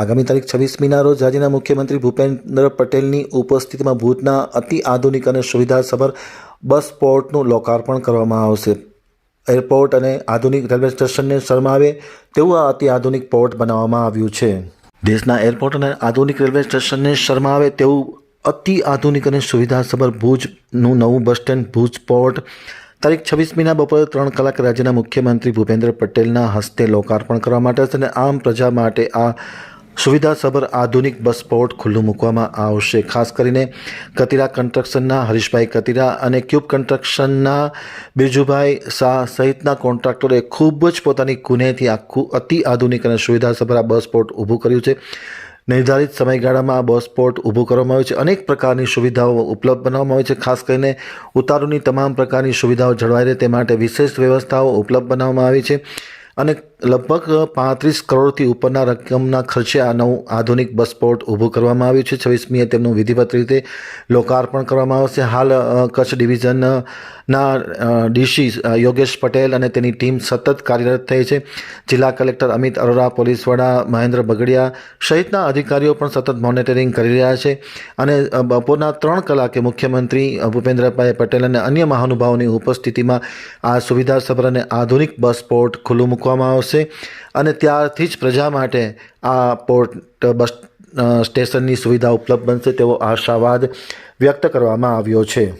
આગામી તારીખ છવ્વીસમીના રોજ રાજ્યના મુખ્યમંત્રી ભૂપેન્દ્ર પટેલની ઉપસ્થિતિમાં ભૂજના અતિ આધુનિક અને સુવિધાસભર બસ પોર્ટનું લોકાર્પણ કરવામાં આવશે. એરપોર્ટ અને આધુનિક રેલવે સ્ટેશનને શરમાવે તેવું આ અતિ આધુનિક પોર્ટ બનાવવામાં આવ્યું છે. દેશના એરપોર્ટ અને આધુનિક રેલવે સ્ટેશનને શરમાવે તેવું અતિ આધુનિક અને સુવિધાસભર ભુજનું નવું બસ સ્ટેન્ડ ભુજ પોર્ટ તારીખ છવ્વીસમીના બપોરે ત્રણ કલાક રાજ્યના મુખ્યમંત્રી ભૂપેન્દ્ર પટેલના હસ્તે લોકાર્પણ કરવા માટે અને આમ પ્રજા માટે આ સુવિધાસભર આધુનિક બસ પોર્ટ ખુલ્લું મૂકવામાં આવશે. ખાસ કરીને કતિરા કન્સ્ટ્રક્શનના, હરીશભાઈ કતિરા અને ક્યુબ કન્સ્ટ્રક્શનના બિરજુભાઈ શાહ સહિતના કોન્ટ્રાક્ટરોએ ખૂબ જ પોતાની કુનેથી આખું અતિ આધુનિક અને સુવિધાસભર આ બસ પોર્ટ ઊભું કર્યું છે. નિર્ધારિત સમયગાળામાં આ બસ પોર્ટ ઊભું કરવામાં આવ્યું છે. અનેક પ્રકારની સુવિધાઓ ઉપલબ્ધ બનાવવામાં આવી છે. ખાસ કરીને ઉતારુની તમામ પ્રકારની સુવિધાઓ જળવાઈ રહે તે માટે વિશેષ વ્યવસ્થાઓ ઉપલબ્ધ બનાવવામાં આવી છે. અને લગભગ પાંત્રીસ કરોડથી ઉપરના રકમના ખર્ચે આ નવું આધુનિક બસ પોર્ટ ઊભું કરવામાં આવ્યું છે. છવ્વીસમીએ તેમનું વિધિવત રીતે લોકાર્પણ કરવામાં આવશે. હાલ કચ્છ ડિવિઝનના ડીસી યોગેશ પટેલ અને તેની ટીમ સતત કાર્યરત થઈ છે. જિલ્લા કલેક્ટર અમિત અરોરા, પોલીસ વડા મહેન્દ્ર બગડિયા સહિતના અધિકારીઓ પણ સતત મોનિટરિંગ કરી રહ્યા છે અને બપોરના ત્રણ કલાકે મુખ્યમંત્રી ભૂપેન્દ્રભાઈ પટેલ અને અન્ય મહાનુભાવોની ઉપસ્થિતિમાં આ સુવિધાસભર અને આધુનિક બસ પોર્ટ ખુલ્લું મૂકવામાં આવશે. અને ત્યારથી જ પ્રજા માટે આ પોર્ટ બસ સ્ટેશનની સુવિધા ઉપલબ્ધ બનશે તેવો આશાવાદ વ્યક્ત કરવામાં આવ્યો છે.